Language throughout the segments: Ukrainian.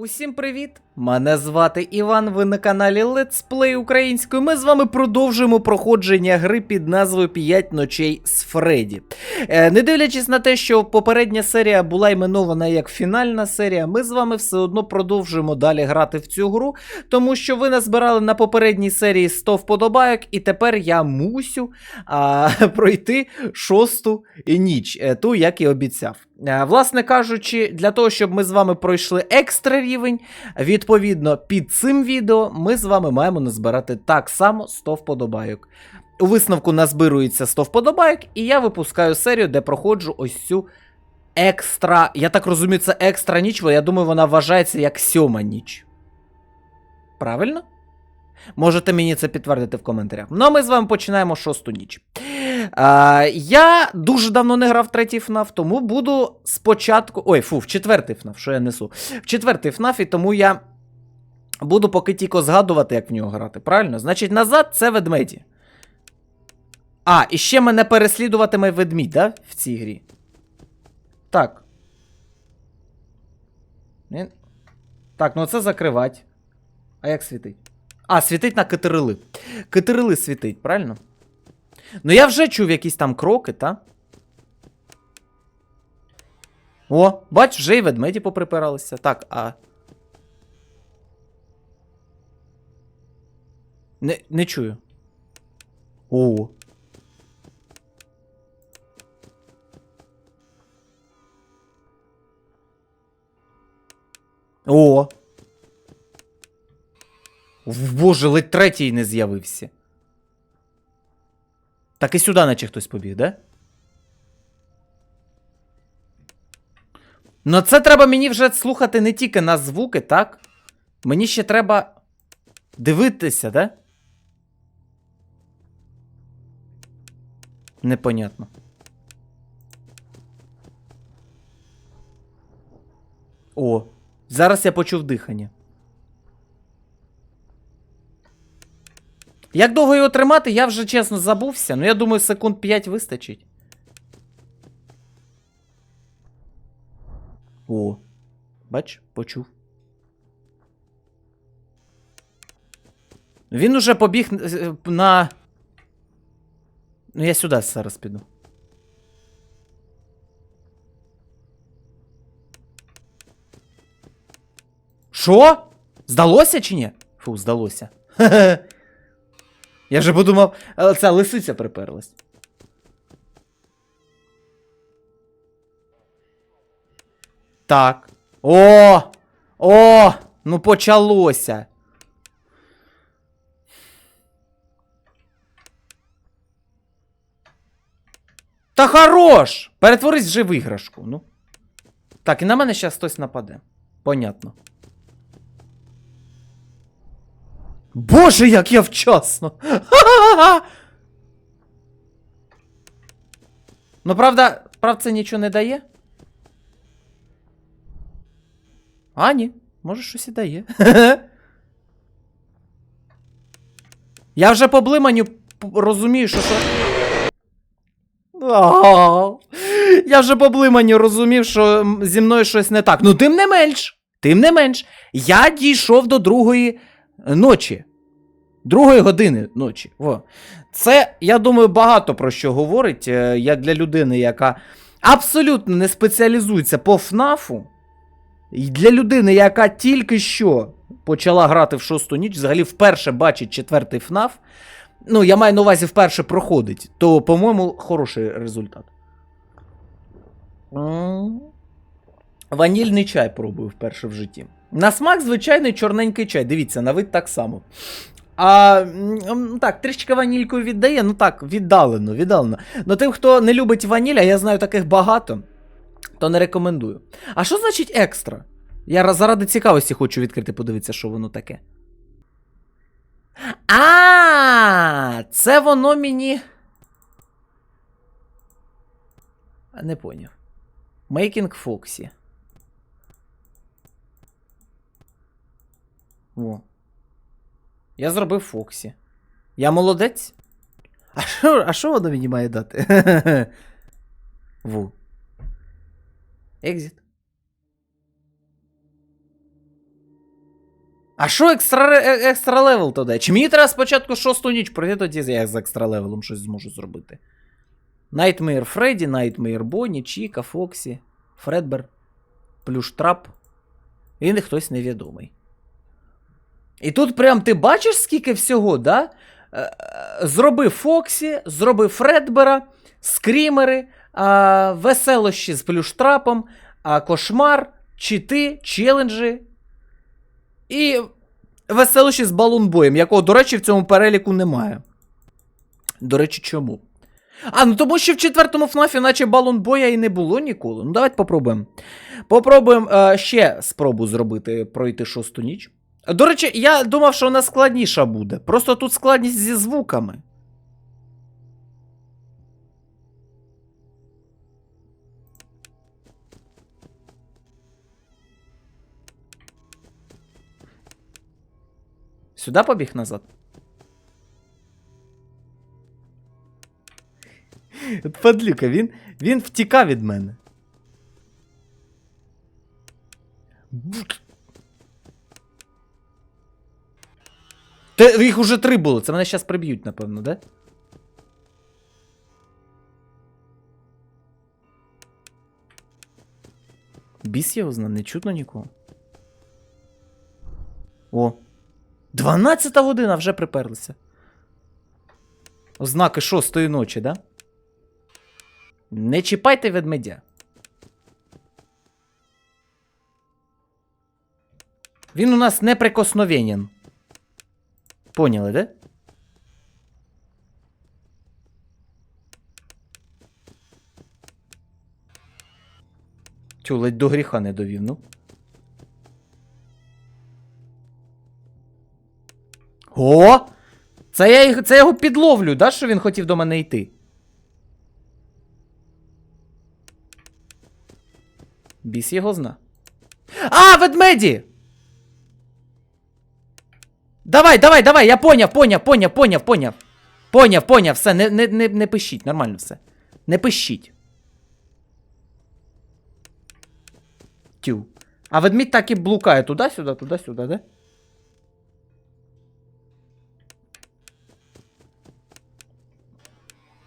Усім привіт! Мене звати Іван. Ви на каналі Let's Play українською. Ми з вами продовжуємо проходження гри під назвою «5 ночей з Фредді. Е, не дивлячись на те, що попередня серія була іменована як фінальна серія, ми з вами все одно продовжуємо далі грати в цю гру, тому що ви назбирали на попередній серії 100 вподобайок, і тепер я мусю а, пройти шосту ніч, е, ту, як і обіцяв. Е, Власне кажучи, для того, щоб ми з вами пройшли екстра рівень, відповідно, під цим відео ми з вами маємо назбирати так само 100 вподобайок. У висновку назбирується 100 вподобайок, і я випускаю серію, де проходжу ось цю екстра. Я так розумію, це екстра ніч, бо я думаю, вона вважається як сьома ніч. Правильно? Можете мені це підтвердити в коментарях. Ну а ми з вами починаємо шосту ніч. Я дуже давно не грав в третій FNAF, тому буду спочатку. Ой, фу, в четвертий FNAF, що я несу. В четвертий FNAF, і тому я буду поки тільки згадувати, як в нього грати. Правильно? Значить, назад це ведмеді. А, і ще мене переслідуватиме ведмідь, да? В цій грі. Так. Так, ну це закривать. А як світить? А, світить на катерили. Катерили світить, правильно? Ну я вже чув якісь там кроки, та? О, бач, вже й ведмеді поприпиралися. Так, а. Не, не чую. О. О. Боже, ледь третій не з'явився. Так і сюди, наче хтось побіг, да? Ну, це треба мені вже слухати не тільки на звуки, так? Мені ще треба дивитися, да? Непонятно. О, зараз я почув дихання. Як довго його тримати, я вже чесно забувся. Ну, я думаю, секунд 5 вистачить. О. Бач, почув. Він уже побіг е, на. Ну, я сюди зараз піду. Що? Здалося чи ні? Фу, здалося. Хе-хе. Я вже подумав, але ця лисиця приперлась. Так. О! О! Ну почалося. Та хорош! Перетворись вже в іграшку, ну. Так, і на мене зараз хтось нападе. Понятно. Боже, як я вчасно! Ну, правда, правда, це нічого не дає. А, ні, може щось і дає. Я вже по блиманню розумію, що що. Я вже по блиманню розумів, що зі мною щось не так. Ну, тим не менш, тим не менш, я дійшов до другої ночі. Другої години ночі. Во. Це, я думаю, багато про що говорить, е, як для людини, яка абсолютно не спеціалізується по ФНАФу. І для людини, яка тільки що почала грати в шосту ніч, взагалі вперше бачить четвертий ФНАФ. Ну, я маю на увазі вперше проходить, то, по-моєму, хороший результат. Ванільний чай пробую вперше в житті. На смак звичайний чорненький чай. Дивіться, на вид так само. А так, трішки ванількою віддає, ну так, віддалено, віддалено. Ну тим, хто не любить ваніль, а я знаю таких багато, то не рекомендую. А що значить екстра? Я заради цікавості хочу відкрити, подивитися, що воно таке. А, це воно мені. Не поняв. Making Foxy. Во. Я зробив Фоксі. Я молодець? А що, а що воно мені має дати? Ву. Екзіт. А що екстра, е- екстра левел тоді? Чи мені треба спочатку шосту ніч пройти, тоді я з екстра левелом щось зможу зробити. Nightmare Фредді, Nightmare Бонні, Чіка, Фоксі, Фредбер, Плюштрап. І не хтось невідомий. І тут прям ти бачиш, скільки всього, да? Е, е, Зроби Фоксі, зроби Фредбера, скрімери, веселощі з плюштрапом, кошмар, чити, челенджі. І веселощі з балунбоєм, якого, до речі, в цьому переліку немає. До речі, чому? А, ну тому що в четвертому ФНАФі, наче балунбоя і не було ніколи. Ну, давайте попробуємо. Попробуємо е, ще спробу зробити пройти шосту ніч. До речі, я думав, що вона складніша буде. Просто тут складність зі звуками. Сюди побіг назад. Падлюка, він, він втікав від мене. Те, їх уже три було, це мене зараз приб'ють, напевно, да? Біс його зна, не чутно нікого. О. 12 година вже приперлися. Ознаки шостої ночі, да? Не чіпайте ведмедя. Він у нас неприкосновенен. Поняли, да? Тю, ледь до гріха не довів, ну. О! Це я, це я його підловлю, да, що він хотів до мене йти? Біс його зна. А, ведмеді! Давай, давай, давай, я поняв, поняв, поняв, поняв, поняв. Поняв, поняв, все, не, не, не, не пишіть, нормально все. Не пишіть. Тю. А ведмідь так і блукає туди-сюди, туди-сюди, да?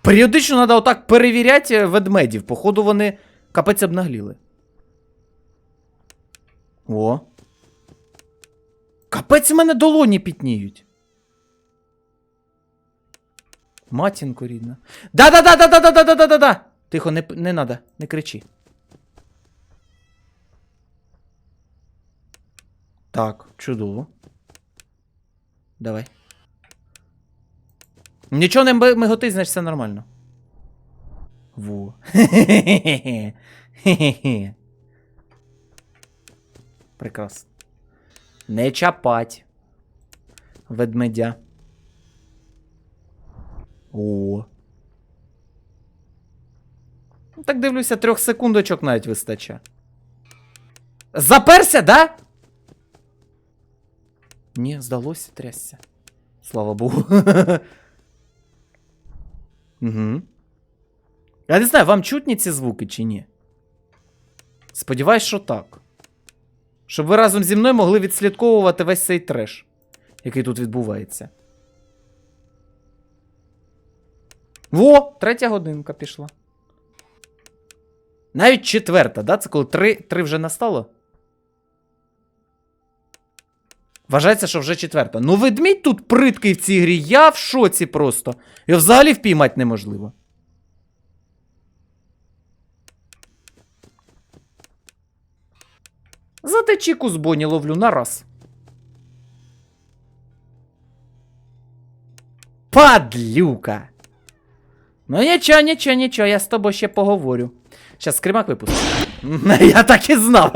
Періодично треба отак перевіряти ведмедів. Походу, вони капець обнагліли. О. Капець в мене долоні пітніють. Матінко рідна. Да-да-да-да-да-да-да-да-да-да! Тихо, не, не надо, не кричи. Так, чудово. Давай. Нічого не ми- миготить, значить все нормально. Во. Хе-хе-хе. Прекрасно. Не чапать. Ведмедя. О. Так дивлюся, трьох секундочок навіть вистачає. Заперся, да? Ні, здалося трясся. Слава Богу. Угу. Я не знаю, вам чутні ці звуки чи ні? Сподіваюсь, що так. Щоб ви разом зі мною могли відслідковувати весь цей треш, який тут відбувається. Во! Третя годинка пішла. Навіть четверта, да? Це коли три, три вже настало? Вважається, що вже четверта. Ну, ведмідь тут приткий в цій грі. Я в шоці просто. Його взагалі впіймати неможливо. Зате чіку з Боні ловлю на раз. Падлюка. Ну нічого, нічого, нічого, я з тобою ще поговорю. Щас скримак випустю. Я так і знав.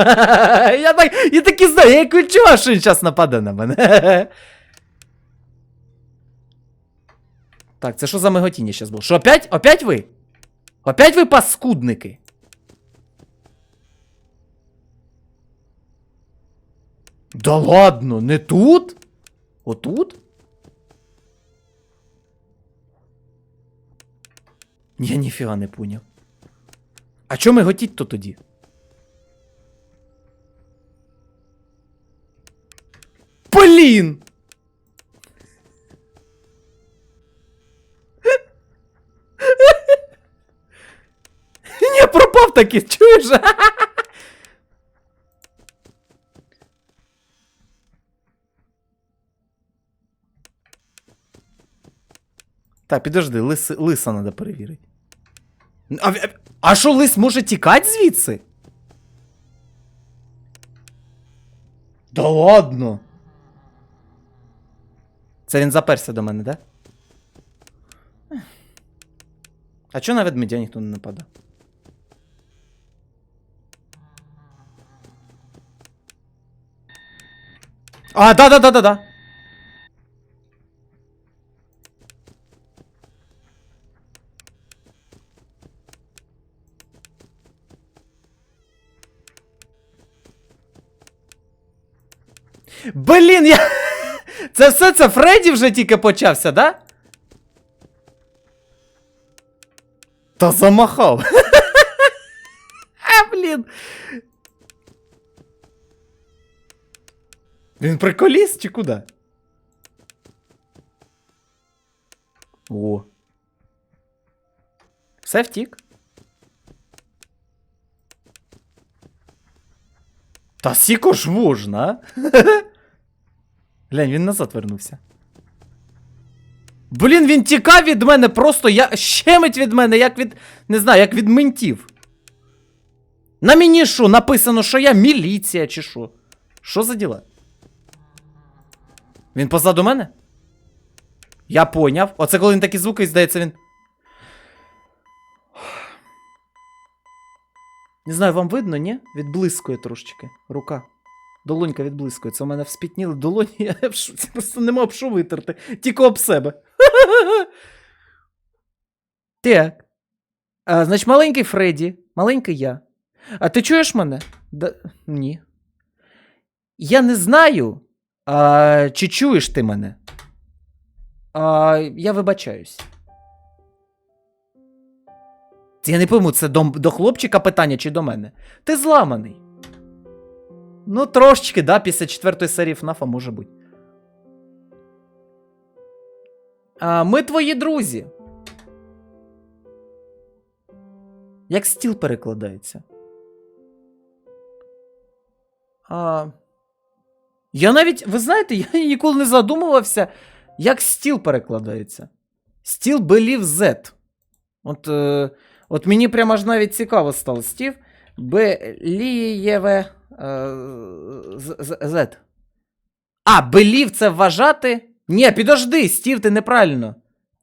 Я так, я так і знав, я як відчував, що він зараз нападе на мене. Так, це що за миготіння зараз було? Що, опять? Опять ви? Опять ви паскудники? Да ладно, не тут? Отут? Я ніфіга не поняв. А чому миготіть то тоді? Блін! Ні, пропав таки, чуєш? Так, підожди, лис, лиса треба перевірити. А, а що лис може тікати звідси? Да ладно. Це він заперся до мене, да? А чого на ведмедя ніхто не нападав? А, да-да-да-да-да. Блін, я. Це все це Фредді вже тільки почався, да? Та замахав. А, блін. Він приколіст чи куди? О. Все втік. Та сіко ж можна? Глянь, він назад вернувся. Блін, він тікав від мене просто я щемить від мене, як від. Не знаю, як від ментів. На мені що, написано, що я міліція чи що? Що за діла? Він позаду мене? Я поняв. Оце коли він такі звуки здається, він. Не знаю, вам видно, ні? Відблискує трошечки. Рука. Долонька відблискує. Це у мене вспітніли долоні, я просто нема об що витерти. Тільки об себе. Так. А, значить, маленький Фредді, маленький я. А ти чуєш мене? Да... Ні. Я не знаю, а, чи чуєш ти мене. А, я вибачаюсь. Я не пойму, це до, до хлопчика питання чи до мене. Ти зламаний. Ну, трошечки, да, після четвертої серії ФНАФа може бути. А, ми твої друзі. Як стіл перекладається? А... Я навіть, ви знаєте, я ніколи не задумувався, як стіл перекладається. Стіл Believe Z. От, е, от мені прямо аж навіть цікаво стало. Стів Белієве з- з- Z. А, Believe це вважати? Ні, підожди, Стів, ти неправильно.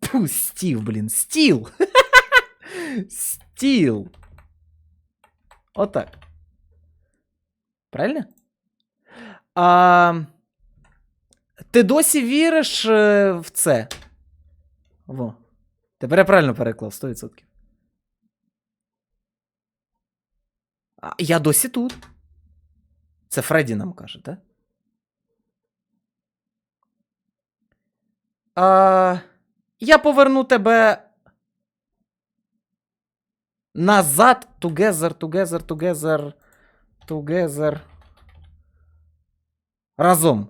Фу, Стів, блін, стіл. Стіл. Отак. Правильно? А, ти досі віриш е, в це? Во. Тепер я правильно переклав 100%. А, я досі тут. Це Фредді нам каже, так? А, я поверну тебе назад. Together, together, together, together. Разом.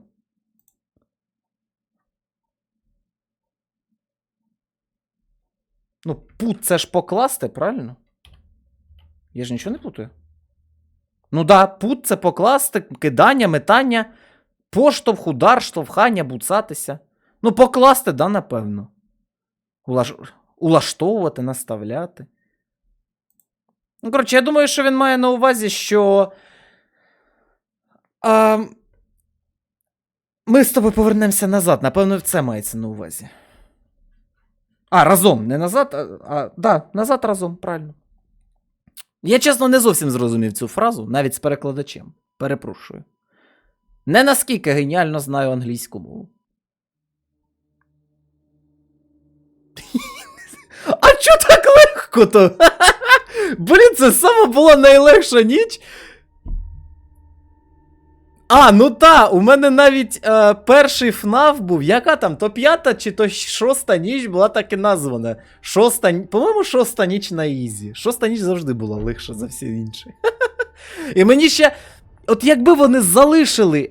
Ну, пут це ж покласти, правильно? Я ж нічого не путаю. Ну да, пут це покласти, кидання, метання, поштовх, удар, штовхання, буцатися. Ну, покласти, да, напевно. Улаш... Улаштовувати, наставляти. Ну, коротше, я думаю, що він має на увазі, що. А, ми з тобою повернемося назад. Напевно, це мається на увазі. А, разом, не назад, а, а да, назад разом, правильно. Я чесно не зовсім зрозумів цю фразу, навіть з перекладачем. Перепрошую. Не наскільки геніально знаю англійську мову. А чо так легко то? Блін, це саме була найлегша ніч. А, ну та, у мене навіть е, перший ФНАФ був. Яка там? То п'ята чи то шоста ніч була так і названа. Шоста, по-моєму, шоста ніч на Ізі. Шоста ніч завжди була легша за всі інші. І мені ще. От якби вони залишили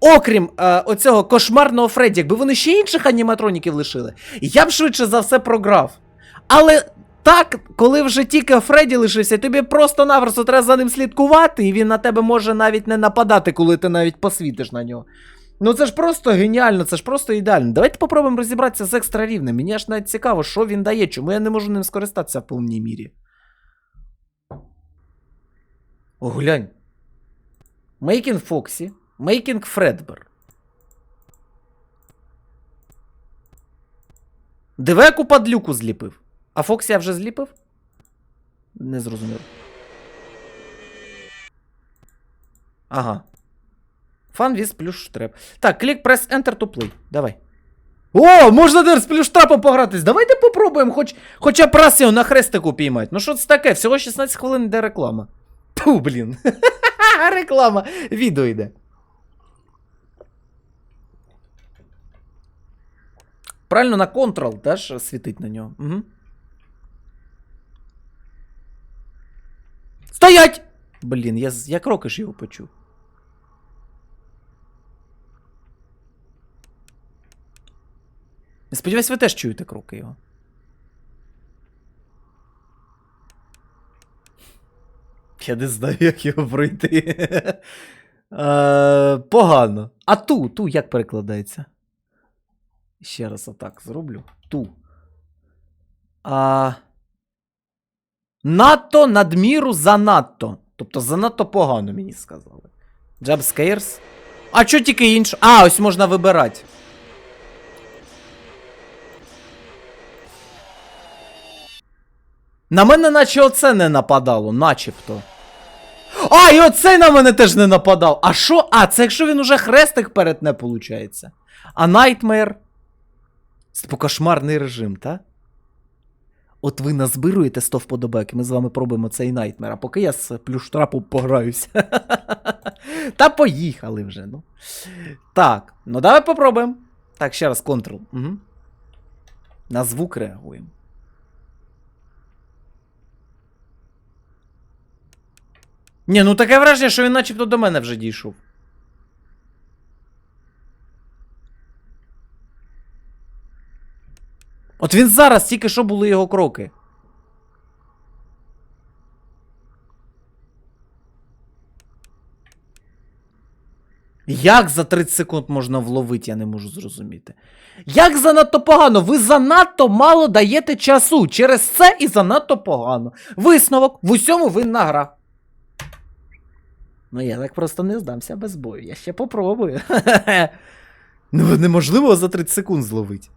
окрім е, оцього кошмарного Фредді, якби вони ще інших аніматроніків лишили, я б швидше за все програв. Але так, коли вже тільки Фредді лишився, тобі просто-напросто треба за ним слідкувати, і він на тебе може навіть не нападати, коли ти навіть посвітиш на нього. Ну це ж просто геніально, це ж просто ідеально. Давайте попробуємо розібратися з екстра рівнем. Мені аж навіть цікаво, що він дає, чому я не можу ним скористатися в повній мірі. О, глянь. Foxy, Making Fredbear. Диви, яку падлюку зліпив. А Фоксі я вже зліпив? Не зрозумів. Ага. Фан віз плюс штреп. Так, клік прес Enter to play. Давай. О, можна тепер з плюштрапом погратись. Давайте попробуємо, хоч, хоча б раз його на хрестику піймати. Ну що це таке? Всього 16 хвилин йде реклама. Ту, блін. реклама. Відео йде. Правильно на Ctrl теж світить на нього. Угу. Стоять! Блін, я, я кроки ж його почув. Сподіваюсь, ви теж чуєте кроки його. Я не знаю, як його пройти. Е, Погано. А ту, ту як перекладається? Ще раз отак зроблю. Ту. А... Надто надміру занадто. Тобто занадто погано мені сказали. Jump scares. А що тільки інше? А, ось можна вибирати. На мене наче оце не нападало, начебто. А, і оцей на мене теж не нападав. А що? А, це якщо він уже хрестик перетне, виходить. А Nightmare? Це кошмарний режим, та? От ви назбируєте 100 вподобайок, ми з вами пробуємо цей Nightmare, а поки я з плюштрапом пограюся. Та поїхали вже, ну. Так, ну давай попробуємо. Так, ще раз Ctrl. Угу. На звук реагуємо. Ні, ну таке враження, що він начебто до мене вже дійшов. От він зараз тільки що були його кроки. Як за 30 секунд можна вловити, я не можу зрозуміти. Як занадто погано? Ви занадто мало даєте часу. Через це і занадто погано. Висновок в усьому винна гра. Ну, я так просто не здамся без бою. Я ще попробую. ну, неможливо за 30 секунд зловити.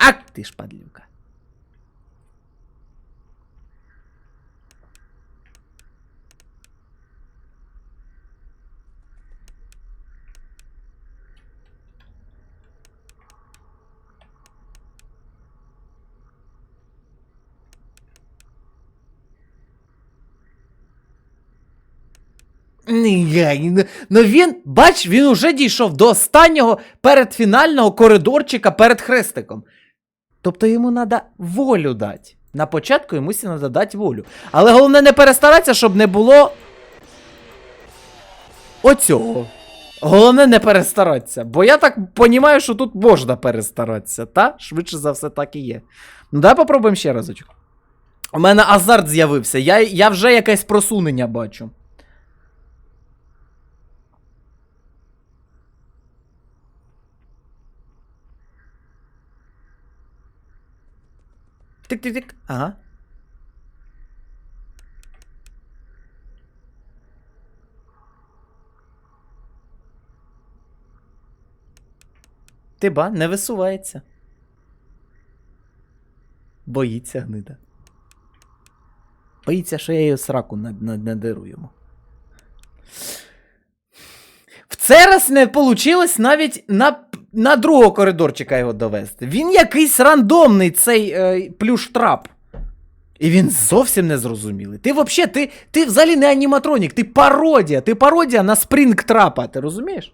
Ак ти ж падлюка. Ну він, бач, він уже дійшов до останнього передфінального коридорчика перед хрестиком. Тобто йому треба волю дати. На початку йому треба дати волю. Але головне не перестаратися, щоб не було. Оцього. Головне не перестаратися. Бо я так розумію, що тут можна перестаратися, та? Швидше за все так і є. Ну, давай попробуємо ще разочок. У мене азарт з'явився. Я, я вже якесь просунення бачу. Тик-тик-тик. Ага. Ти ба, не висувається. Боїться гнида. Боїться, що я її сраку над- над- надеру йому. В цей раз не вийшло навіть на, на другого коридорчика його довести. Він якийсь рандомний цей е, плюштрап. І він зовсім не зрозумілий. Ти взагалі, ти, ти взагалі не аніматронік, ти пародія. Ти пародія на спрінгтрапа, ти розумієш?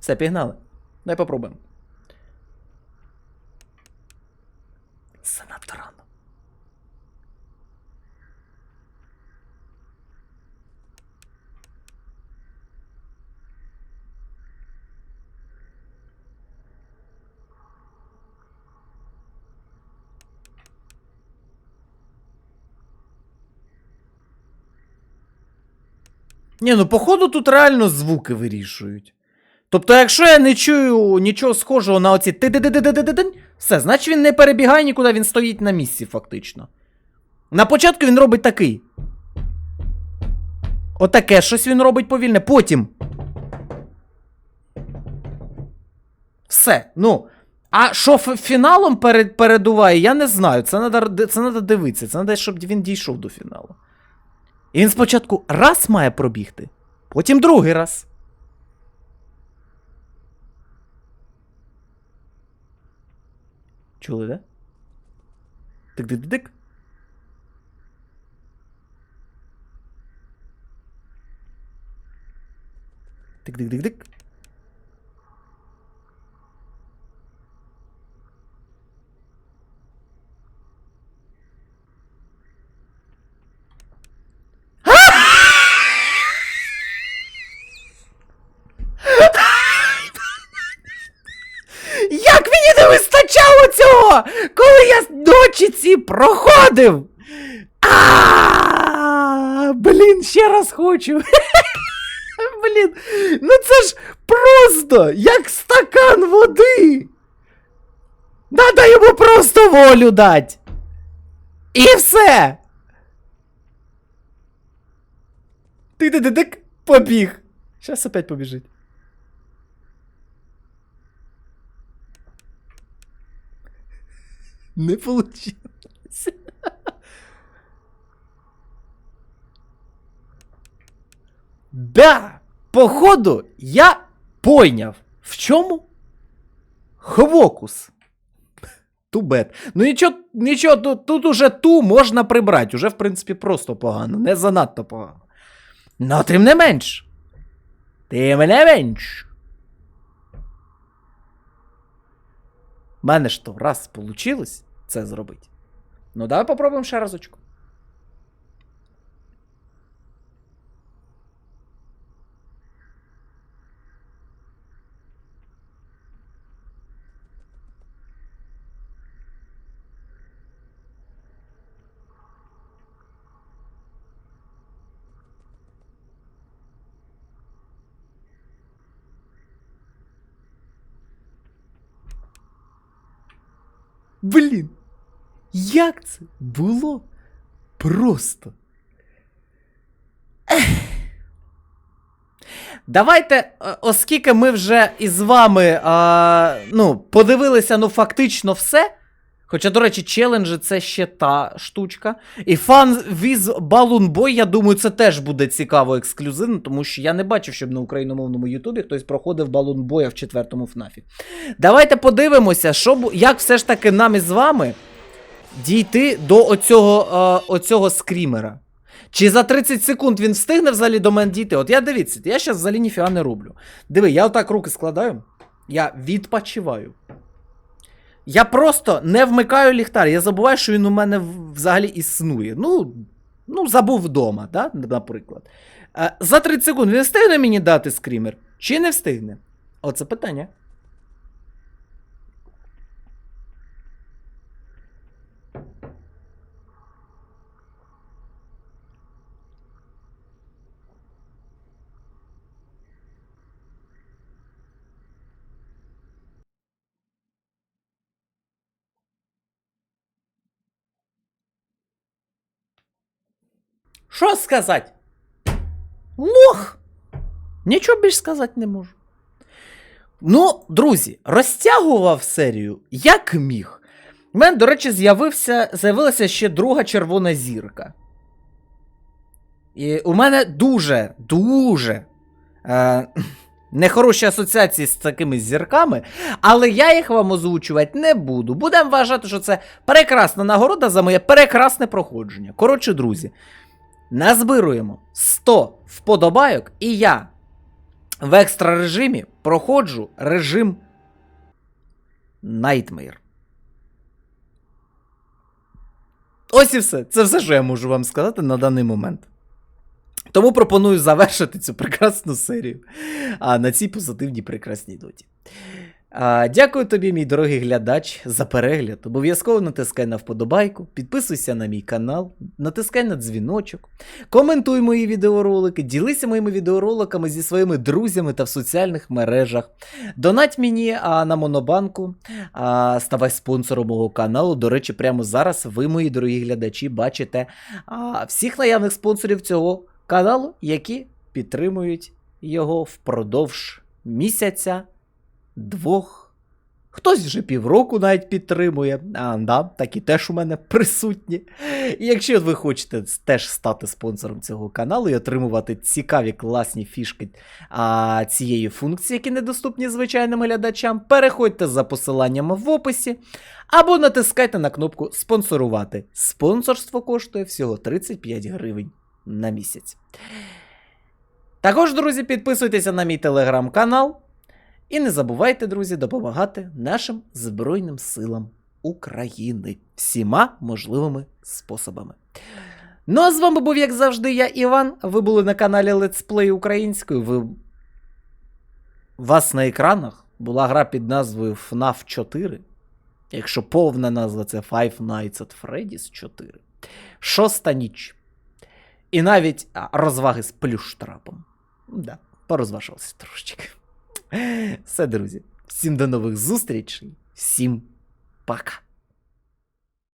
Все, пігнали. Дай попробуємо. Занадто Ні, ну походу тут реально звуки вирішують. Тобто, якщо я не чую нічого схожого на оці ти все, значить він не перебігає нікуди, він стоїть на місці, фактично. На початку він робить такий. Отаке щось він робить повільне. Потім. Все. Ну. А що фіналом перед, передуває, я не знаю. Це треба це дивитися. Це треба, щоб він дійшов до фіналу. І він спочатку раз має пробігти, потім другий раз. Чули, да? тик дик дик Тик-тик-тик-тик. Як мені не вистачало цього, коли я ночі ці проходив. А, блін, ще раз хочу. Блін, ну це ж просто як стакан води. Надо йому просто волю дать. І все. ти ти ти побіг. Зараз опять побіжить. Не получилось. Да, походу, я поняв. В чому? Хвокус. Тубет. Ну нічого, нічого, тут, тут уже ту можна прибрати. Уже, в принципі, просто погано, не занадто погано. Ну, тим не менш. Тим не менш. У мене ж то раз получилось це зробити. Ну, давай попробуємо ще разочку. Блін. Як це було просто? Ех. Давайте, е, оскільки ми вже із вами а, ну, подивилися ну, фактично все. Хоча, до речі, челенджі це ще та штучка. І фан віз Boy, я думаю, це теж буде цікаво ексклюзивно, тому що я не бачив, щоб на україномовному Ютубі хтось проходив Boy в четвертому ФНАФі. Давайте подивимося, що, як все ж таки нам із вами дійти до оцього, е, оцього скрімера. Чи за 30 секунд він встигне взагалі до мене дійти? От я дивіться, я зараз взагалі ніфіга не роблю. Диви, я отак руки складаю, я відпочиваю. Я просто не вмикаю ліхтар. Я забуваю, що він у мене взагалі існує. Ну, ну забув вдома, да? наприклад. Е, за 30 секунд він встигне мені дати скрімер? Чи не встигне? Оце питання. Що сказати? Лох! Нічого більш сказати не можу. Ну, друзі, розтягував серію як міг. У мене, до речі, з'явився, з'явилася ще друга червона зірка. І у мене дуже, дуже е, нехороші асоціації з такими зірками, але я їх вам озвучувати не буду. Будемо вважати, що це прекрасна нагорода за моє прекрасне проходження. Коротше, друзі, назбируємо 100 вподобайок, і я в екстра режимі проходжу режим Nightmare. Ось і все. Це все, що я можу вам сказати на даний момент. Тому пропоную завершити цю прекрасну серію а, на цій позитивній прекрасній доті. А, дякую тобі, мій дорогий глядач, за перегляд. Обов'язково натискай на вподобайку, підписуйся на мій канал, натискай на дзвіночок, коментуй мої відеоролики, ділися моїми відеороликами зі своїми друзями та в соціальних мережах. Донать мені а, на Монобанку, а, ставай спонсором мого каналу. До речі, прямо зараз ви, мої дорогі глядачі, бачите а, всіх наявних спонсорів цього каналу, які підтримують його впродовж місяця, двох. Хтось вже півроку навіть підтримує. А, да, такі теж у мене присутні. І якщо ви хочете теж стати спонсором цього каналу і отримувати цікаві класні фішки а, цієї функції, які недоступні звичайним глядачам, переходьте за посиланням в описі або натискайте на кнопку спонсорувати. Спонсорство коштує всього 35 гривень на місяць. Також, друзі, підписуйтеся на мій телеграм-канал. І не забувайте, друзі, допомагати нашим Збройним силам України всіма можливими способами. Ну а з вами був, як завжди, я, Іван. Ви були на каналі Let's Play українською. Ви... Вас на екранах була гра під назвою FNAF 4. Якщо повна назва це Five Nights at Freddy's 4. Шоста ніч. І навіть розваги з плюштрапом. Да, порозважався трошечки. Все, друзі. Всім до нових зустрічей. Всім пока.